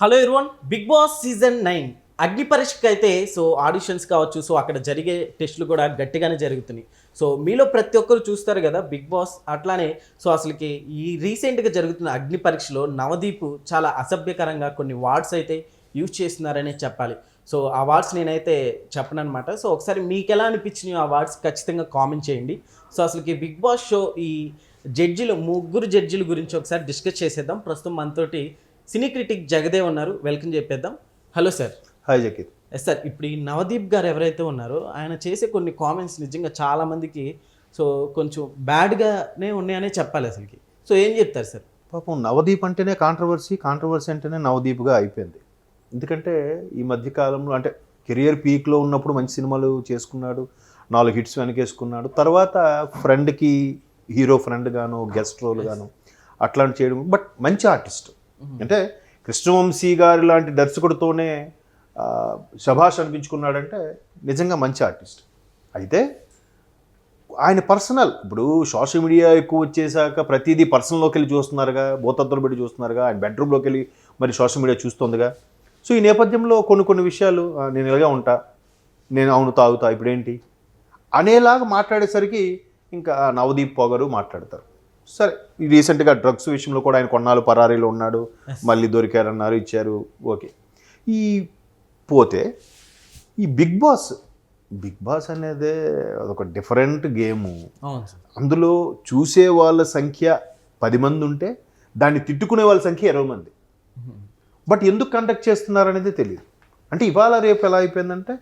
Hello ఇర్వన్ Bigg Boss season nine అగ్ని పరీక్షకి అయితే సో ఆడిషన్స్ కావచ్చు సో అక్కడ జరిగే టెస్టులు కూడా గట్టిగానే జరుగుతున్నాయి. సో మీలో ప్రతి ఒక్కరు చూస్తారు కదా బిగ్ బాస్ అట్లానే సో అసలుకి ఈ రీసెంట్గా జరుగుతున్న అగ్ని పరీక్షలో నవదీప్ చాలా అసభ్యకరంగా కొన్ని వార్డ్స్ అయితే యూజ్ చేస్తున్నారనే చెప్పాలి. సో ఆ వార్డ్స్ నేనైతే చెప్పనమాట సో ఒకసారి మీకు ఎలా అనిపించినాయో ఆ వార్డ్స్ ఖచ్చితంగా కామెంట్ చేయండి. సో అసలుకి బిగ్ బాస్ షో ఈ జడ్జిలు ముగ్గురు జడ్జిల గురించి ఒకసారి డిస్కస్ చేసేద్దాం. ప్రస్తుతం మనతోటి సినీ క్రిటిక్ జగదేవ్ ఉన్నారు. వెల్కమ్ చెప్పేద్దాం. Hello sir. Hi Jakith yes sir ఇప్పుడు ఈ నవదీప్ గారు ఎవరైతే ఉన్నారో ఆయన చేసే కొన్ని కామెంట్స్ నిజంగా చాలా మందికి సో కొంచెం బ్యాడ్గానే ఉన్నాయనే చెప్పాలి అసలుకి. సో ఏం చెప్తారు సార్? పాపం నవదీప్ అంటేనే కాంట్రవర్సీ కాంట్రవర్సీ అంటేనే నవదీప్గా అయిపోయింది. ఎందుకంటే ఈ మధ్య కాలంలో అంటే కెరియర్ పీక్లో ఉన్నప్పుడు మంచి సినిమాలు చేసుకున్నాడు నాలుగు హిట్స్ వెనకేసుకున్నాడు. తర్వాత ఫ్రెండ్కి హీరో ఫ్రెండ్ గాను గెస్ట్ రోల్ గాను అట్లాంటి చేయడం. బట్ మంచి ఆర్టిస్ట్ అంటే కృష్ణవంశీ గారి లాంటి దర్శకుడితోనే శభాష్ అనిపించుకున్నాడంటే నిజంగా మంచి ఆర్టిస్ట్. అయితే ఆయన పర్సనల్ ఇప్పుడు సోషల్ మీడియా ఎక్కువ వచ్చేసాక ప్రతిదీ పర్సనల్లోకి వెళ్ళి చూస్తున్నారుగా భూతత్తులు పెట్టి చూస్తున్నారుగా ఆయన బెడ్రూమ్లోకి వెళ్ళి మరి సోషల్ మీడియా చూస్తుందిగా. సో ఈ నేపథ్యంలో కొన్ని కొన్ని విషయాలు నేను ఇలాగే ఉంటా నేను అవును తాగుతా ఇప్పుడేంటి అనేలాగా మాట్లాడేసరికి ఇంకా నవదీప్ పొగరు మాట్లాడతారు. సరే రీసెంట్గా డ్రగ్స్ విషయంలో కూడా ఆయన కొన్నాళ్ళు పరారీలో ఉన్నాడు. మళ్ళీ దొరికారన్నారు ఇచ్చారు. ఓకే. ఈ పోతే ఈ బిగ్ బాస్ బిగ్ బాస్ అనేది అదొక డిఫరెంట్ గేము. అందులో చూసే వాళ్ళ సంఖ్య పది మంది ఉంటే దాన్ని తిట్టుకునే వాళ్ళ సంఖ్య ఇరవై మంది. బట్ ఎందుకు కండక్ట్ చేస్తున్నారు అనేది తెలియదు అంటే ఇవాళ రేపు ఎలా అయిపోయిందంటే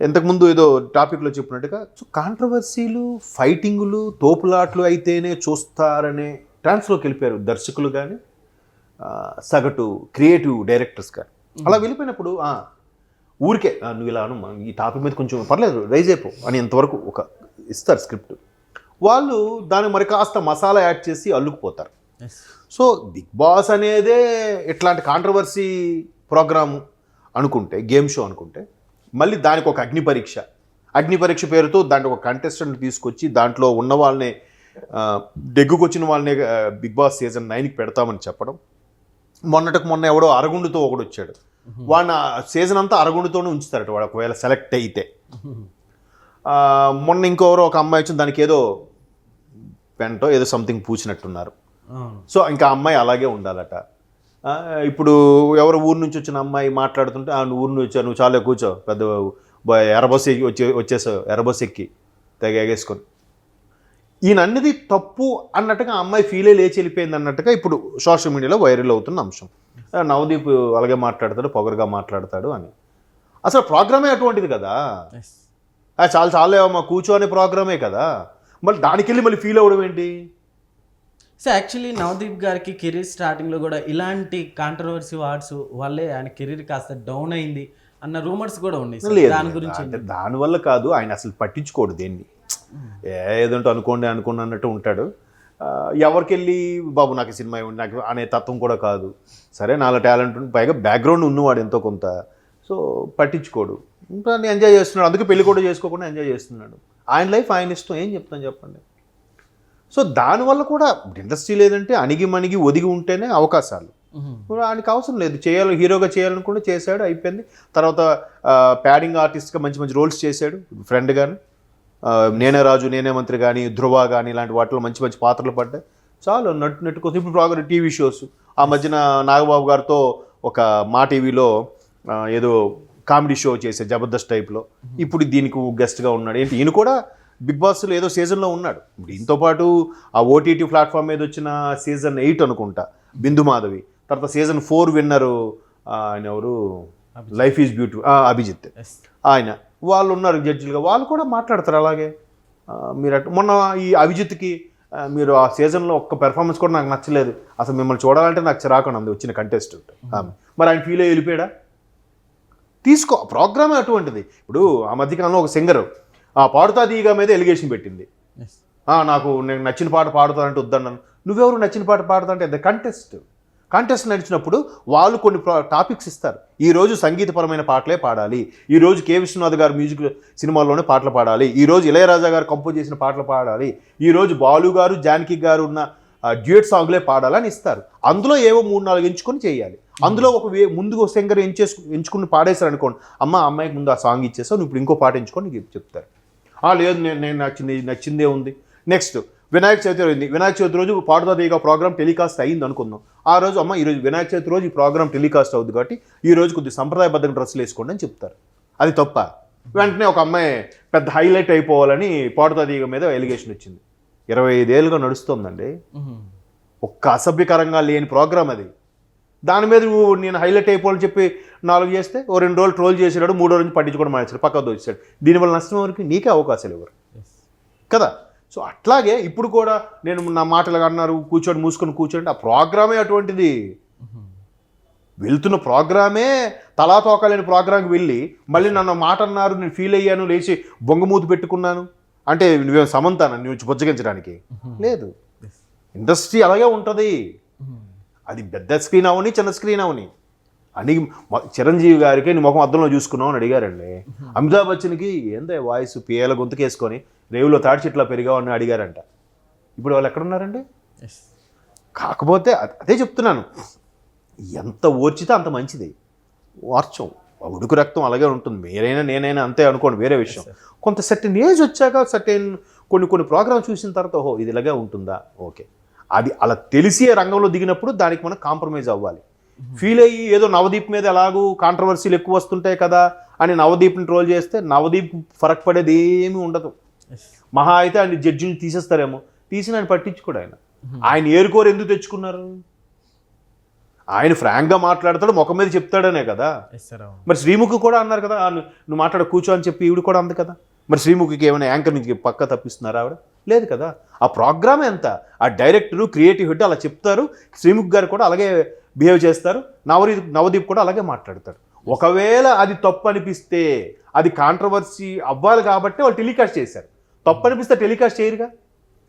ఇంతకుముందు ఏదో టాపిక్లో చెప్పినట్టుగా సో కాంట్రవర్సీలు ఫైటింగులు తోపులాట్లు అయితేనే చూస్తారనే ట్రాన్స్లోకి వెళ్ళిపోయారు దర్శకులు కానీ సగటు క్రియేటివ్ డైరెక్టర్స్ కానీ అలా వెళ్ళిపోయినప్పుడు ఊరికే నువ్వు ఇలా అను ఈ టాపిక్ మీద కొంచెం పర్లేదు రైజ్ అయిపో అని ఇంతవరకు ఒక ఇస్తారు స్క్రిప్ట్. వాళ్ళు దానికి మరి కాస్త మసాలా యాడ్ చేసి అల్లుకుపోతారు. సో బిగ్ బాస్ అనేదే ఇట్లాంటి కాంట్రవర్సీ ప్రోగ్రాము అనుకుంటే గేమ్ షో అనుకుంటే మళ్ళీ దానికి ఒక అగ్ని పరీక్ష. అగ్ని పరీక్ష పేరుతో దాంట్లో ఒక కంటెస్టెంట్ తీసుకొచ్చి దాంట్లో ఉన్న వాళ్ళని డెగ్గుకొచ్చిన వాళ్ళని బిగ్ బాస్ సీజన్ నైన్కి పెడతామని చెప్పడం. మొన్నటికి మొన్న ఎవడో అరగుండుతో ఒకడు వచ్చాడు. వాడిని సీజన్ అంతా అరగుండుతోనే ఉంచుతారట వాడు ఒకవేళ సెలెక్ట్ అయితే. మొన్న ఇంకెవరో ఒక అమ్మాయి వచ్చింది దానికి ఏదో పెంటో ఏదో సంథింగ్ పూచినట్టున్నారు. సో ఇంకా అమ్మాయి అలాగే ఉండాలట. ఇప్పుడు ఎవరు ఊరు నుంచి వచ్చిన అమ్మాయి మాట్లాడుతుంటే "ఆ, ఊరు నుంచి వచ్చావు నువ్వు చాలా కూర్చో పెద్ద ఎర్రబస్ ఎక్కి వచ్చే వచ్చేసావు ఎర్రబస్ ఎక్కి తెగ ఎగేసుకొని. ఈయన అన్నది తప్పు అన్నట్టుగా అమ్మాయి ఫీలే లేచి వెళ్ళిపోయింది అన్నట్టుగా ఇప్పుడు సోషల్ మీడియాలో వైరల్ అవుతున్న అంశం. నవదీప్ అలాగే మాట్లాడతాడు పొగరుగా మాట్లాడతాడు అని. అసలు ప్రోగ్రామే అటువంటిది కదా. చాలా చాలా మా కూర్చో అనే ప్రోగ్రామే కదా. మళ్ళీ దానికి వెళ్ళి మళ్ళీ ఫీల్ అవ్వడం ఏంటి? సో యాక్చువల్లీ నవదీప్ గారికి కెరీర్ స్టార్టింగ్లో కూడా ఇలాంటి కాంట్రవర్సీ వార్డ్స్ వల్లే ఆయన కెరీర్ కాస్త డౌన్ అయింది అన్న రూమర్స్ కూడా ఉన్నాయి. దాని. గురించి అంటే దానివల్ల కాదు ఆయన అసలు పట్టించుకోడు దేన్ని. ఏదంటే అనుకోండి అనుకోండి అన్నట్టు ఉంటాడు. ఎవరికి వెళ్ళి బాబు నాకు సినిమా ఇవ్వండి నాకు అనే తత్వం కూడా కాదు. సరే నాలో టాలెంట్ ఉంది పైగా బ్యాక్గ్రౌండ్ ఉన్నవాడు ఎంతో కొంత. సో పట్టించుకోడు. ఇంకా ఎంజాయ్ చేస్తున్నాడు. అందుకే పెళ్ళి కూడా చేసుకోకుండా ఎంజాయ్ చేస్తున్నాడు. ఆయన లైఫ్ ఆయన ఇష్టం. ఏం చెప్తాను చెప్పండి? సో దానివల్ల కూడా ఇండస్ట్రీ లేదంటే అణిగి మణిగి ఒదిగి ఉంటేనే అవకాశాలు. ఆయనకి అవసరం లేదు. చేయాలి హీరోగా చేయాలనుకుంటే చేశాడు అయిపోయింది. తర్వాత ప్యాడింగ్ ఆర్టిస్ట్గా మంచి మంచి రోల్స్ చేశాడు ఫ్రెండ్ కానీ నేనే రాజు నేనే మంత్రి కానీ ధ్రువ కానీ ఇలాంటి వాటిలో మంచి మంచి పాత్రలు పడ్డాయి. చాలు నట్టు నెట్టుకోసం ఇప్పుడు ప్రోగ్రామ్ టీవీ షోస్. ఆ మధ్యన నాగబాబు గారితో ఒక మా టీవీలో ఏదో కామెడీ షో చేసే జబర్దస్త్ టైప్లో. ఇప్పుడు దీనికి గెస్ట్గా ఉన్నాడు. ఏంటి? ఈయన కూడా బిగ్ బాస్లో ఏదో సీజన్లో ఉన్నాడు. దీంతో పాటు ఆ ఓటీటీ ప్లాట్ఫామ్ మీద వచ్చిన సీజన్ ఎయిట్ అనుకుంటా బిందు మాధవి. తర్వాత సీజన్ ఫోర్ విన్నరు ఆయన ఎవరు? Life is beautiful Abhijeet. ఆయన. వాళ్ళు ఉన్నారు జడ్జిలుగా వాళ్ళు కూడా మాట్లాడతారు అలాగే. మీరు అటు మొన్న ఈ అభిజిత్కి మీరు ఆ సీజన్లో ఒక్క పెర్ఫార్మెన్స్ కూడా నాకు నచ్చలేదు. అసలు మిమ్మల్ని చూడాలంటే నాకు చిరాకుండా ఉంది వచ్చిన కంటెస్టెంట్ ఆమె మరి ఆయన ఫీల్ అయ్యి వెళ్ళిపోయాడా? తీసుకో ప్రోగ్రామే అటువంటిది. ఇప్పుడు ఆ మధ్యకాలంలో ఒక సింగర్ ఆ పాడుతా తీగ మీద ఎలిగేషన్ పెట్టింది. నాకు నేను నచ్చిన పాట పాడుతానంటే వద్దన్నాను. నువ్వెవరు నచ్చిన పాట పాడుతా అంటే కంటెస్ట్. కాంటెస్ట్ నడిచినప్పుడు వాళ్ళు కొన్ని టాపిక్స్ ఇస్తారు. ఈ రోజు సంగీతపరమైన పాటలే పాడాలి. ఈ రోజు కె. విశ్వనాథ్ గారు మ్యూజిక్ సినిమాల్లోనే పాటలు పాడాలి. ఈ రోజు ఇళయరాజా గారు కంపోజ్ చేసిన పాటలు పాడాలి. ఈ రోజు బాలు గారు జానకి గారు ఉన్న డ్యూయట్ సాంగ్లే పాడాలని ఇస్తారు. అందులో ఏవో మూడు నాలుగు ఎంచుకొని చేయాలి. అందులో ఒక ఒక సింగర్ ఎంచేసు ఎంచుకుని పాడేశారు అనుకోండి అమ్మ అమ్మాయికి ముందు ఆ సాంగ్ ఇచ్చేసావు నువ్వు ఇప్పుడు ఇంకో పాట ఎంచుకొని చెప్తారు. లేదు నేను నేను నచ్చింది నచ్చిందే ఉంది. నెక్స్ట్ వినాయక చవితి రోజు. వినాయక చవితి రోజు తీగ ప్రోగ్రామ్ టెలికాస్ట్ అయ్యింది అనుకుందాం. ఆ రోజు అమ్మ ఈరోజు వినాయక చవితి రోజు ఈ ప్రోగ్రామ్ టెలికాస్ట్ అవుతుంది కాబట్టి ఈ రోజు కొద్దిగా సంప్రదాయబద్ధంగా డ్రెస్సులు వేసుకోండి అని చెప్తారు. అది తప్ప వెంటనే ఒక అమ్మాయి పెద్ద హైలైట్ అయిపోవాలని తీగ మీద ఎలిగేషన్ వచ్చింది. ఇరవై ఐదేళ్ళుగా నడుస్తుందండి. ఒక్క అసభ్యకరంగా లేని ప్రోగ్రామ్ అది. దాని మీద నువ్వు నేను హైలైట్ అయిపోవాలని చెప్పి నాలుగు చేస్తే ఓ రెండు రోజులు ట్రోల్ చేసాడు మూడో రోజు పట్టించుకోవడం మానేశాడు పక్కకు వచ్చాడు దీనివల్ల నష్టం వరకు నీకే అవకాశాలు ఇవ్వరు కదా? సో అట్లాగే ఇప్పుడు కూడా నేను నా మాటలు అన్నారు కూర్చొని మూసుకొని కూర్చోండి ఆ ప్రోగ్రామే అటువంటిది. వెళ్తున్న ప్రోగ్రామే తలా తోకలేని ప్రోగ్రాంకి వెళ్ళి మళ్ళీ నన్ను మాట అన్నారు నేను ఫీల్ అయ్యాను లేచి బొంగమూతి పెట్టుకున్నాను. అంటే నువ్వేం సమంతాను? నువ్వు బుజ్జగించడానికి? లేదు. ఇండస్ట్రీ అలాగే ఉంటుంది. అది పెద్ద స్క్రీన్ అవని చిన్న స్క్రీన్ అవని. అని చిరంజీవి గారికి నీ ముఖం అద్దంలో చూసుకున్నావు అని అడిగారండి. అమితాబ్ బచ్చన్కి ఏందో వాయిస్ పిఏల గొంతుకేసుకొని రేవులో తాడి చెట్ల పెరిగావు అని అడిగారంట. ఇప్పుడు వాళ్ళు ఎక్కడున్నారండి? కాకపోతే అదే చెప్తున్నాను. ఎంత ఓర్చితే అంత మంచిది. వార్చం. ఉడుకు రక్తం అలాగే ఉంటుంది. మీరైనా నేనైనా అంతే అనుకోండి వేరే విషయం. కొంత సర్టెన్ ఏజ్ వచ్చాక సర్టెన్ కొన్ని కొన్ని ప్రోగ్రామ్ చూసిన తర్వాత ఓహో ఇది ఇలాగే ఉంటుందా? ఓకే. అది అలా తెలిసి రంగంలో దిగినప్పుడు దానికి మనం కాంప్రమైజ్ అవ్వాలి. ఫీల్ అయ్యి ఏదో నవదీప్ మీద ఎలాగూ కాంట్రవర్సీలు ఎక్కువ వస్తుంటాయి కదా అని నవదీప్ని ట్రోల్ చేస్తే నవదీప్ ఫరక్ పడేది ఏమీ ఉండదు. మహా అయితే ఆయన జడ్జిని తీసేస్తారేమో. తీసి ఆయన పట్టించుకోడు ఆయన. ఆయన ఏరుకోరు ఎందుకు తెచ్చుకున్నారు? ఆయన ఫ్రాంక్గా మాట్లాడతాడు ముఖం మీద చెప్తాడనే కదా. మరి శ్రీముఖి కూడా అన్నారు కదా "ఆ, నువ్వు నువ్వు మాట్లాడ కూర్చో అని చెప్పి ఈవిడ కూడా అంది కదా. మరి శ్రీముఖికి ఏమైనా యాంకర్ నుంచి పక్క తప్పిస్తున్నారా ఆవిడ? లేదు కదా. ఆ ప్రోగ్రామ్ ఎంత? ఆ డైరెక్టరు క్రియేటివ్ హెడ్ అలా చెప్తారు. శ్రీముఖి గారు కూడా అలాగే బిహేవ్ చేస్తారు. నవదీప్ నవదీప్ కూడా అలాగే మాట్లాడతారు. ఒకవేళ అది తప్పు అనిపిస్తే అది కాంట్రవర్సీ అవ్వాలి కాబట్టి వాళ్ళు టెలికాస్ట్ చేశారు. తప్పు అనిపిస్తే టెలికాస్ట్ చేయరుగా.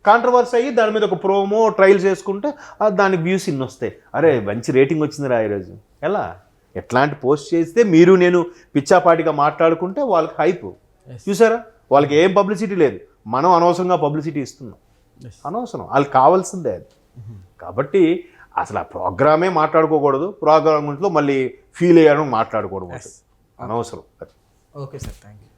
కాంట్రవర్సీ అయ్యి దాని మీద ఒక ప్రోమో ట్రయల్స్ చేసుకుంటే దానికి వ్యూస్ ఇన్ని వస్తాయి. అరే మంచి రేటింగ్ వచ్చింది రా ఈరోజు. ఎలా? ఎట్లాంటి పోస్ట్ చేస్తే మీరు నేను పిచ్చాపాటిగా మాట్లాడుకుంటే వాళ్ళకి హైప్. చూసారా? వాళ్ళకి ఏం పబ్లిసిటీ లేదు. మనం అనవసరంగా పబ్లిసిటీ ఇస్తున్నాం. అనవసరం. వాళ్ళకి కావాల్సిందే అది. కాబట్టి అసలు ఆ ప్రోగ్రామే మాట్లాడుకోకూడదు. ప్రోగ్రామ్ గుంట్లో మళ్ళీ ఫీల్ అయ్యాను మాట్లాడుకోవడం అనవసరం ఓకే సార్ థ్యాంక్ యూ